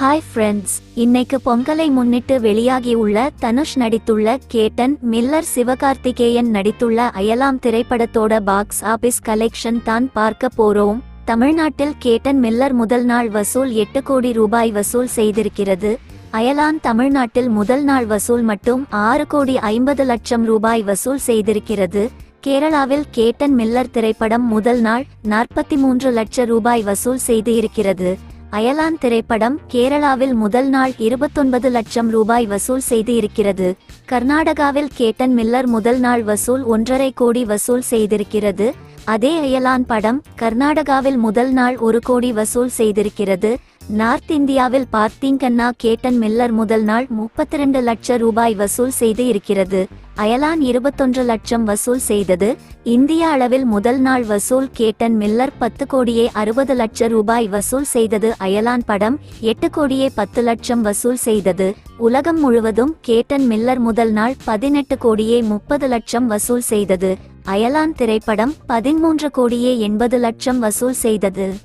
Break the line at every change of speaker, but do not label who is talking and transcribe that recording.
Hi friends இன்னைக்கு பொங்கலை முன்னிட்டு வெளியாகியுள்ள தனுஷ் நடித்துள்ள கேட்டன் மில்லர் சிவகார்த்திகேயன் நடித்துள்ள அயலாம் திரைப்படத்தோட பாக்ஸ் ஆபீஸ் கலெக்ஷன் தான் பார்க்க போறோம். தமிழ்நாட்டில் கேட்டன் மில்லர் முதல் நாள் வசூல் எட்டு கோடி ரூபாய் வசூல் செய்திருக்கிறது. அயலான் தமிழ்நாட்டில் முதல் நாள் வசூல் மட்டும் ஆறு கோடி ஐம்பது லட்சம் ரூபாய் வசூல் செய்திருக்கிறது. கேரளாவில் கேட்டன் மில்லர் திரைப்படம் முதல் நாள் நாற்பத்தி மூன்று லட்சம் ரூபாய் வசூல் செய்து இருக்கிறது அயலான் திரைப்படம் கேரளாவில் முதல் நாள் இருபத்தொன்பது லட்சம் ரூபாய் வசூல் செய்து இருக்கிறது கர்நாடகாவில் கேட்டன் மில்லர் முதல் நாள் வசூல் ஒன்றரை கோடி வசூல் செய்திருக்கிறது. அதே அயலான் படம் கர்நாடகாவில் முதல் நாள் ஒரு கோடி வசூல் செய்திருக்கிறது. நார்த் இந்தியாவில் பார்த்தீங்கன்னா கேட்டன் மில்லர் முதல் நாள் முப்பத்தி ரெண்டு லட்சம் ரூபாய் வசூல் செய்து இருக்கிறது அயலான் இருபத்தொன்று லட்சம் வசூல் செய்தது. இந்திய அளவில் முதல் நாள் வசூல் கேட்டன் மில்லர் பத்து கோடியே அறுபது லட்சம் ரூபாய் வசூல் செய்தது. அயலான் படம் எட்டு கோடியே பத்து லட்சம் வசூல் செய்தது. உலகம் முழுவதும் கேட்டன் மில்லர் முதல் நாள் பதினெட்டு கோடியே முப்பது லட்சம் வசூல் செய்தது. அயலான் திரைப்படம் பதிமூன்று கோடியே எண்பது லட்சம் வசூல் செய்தது.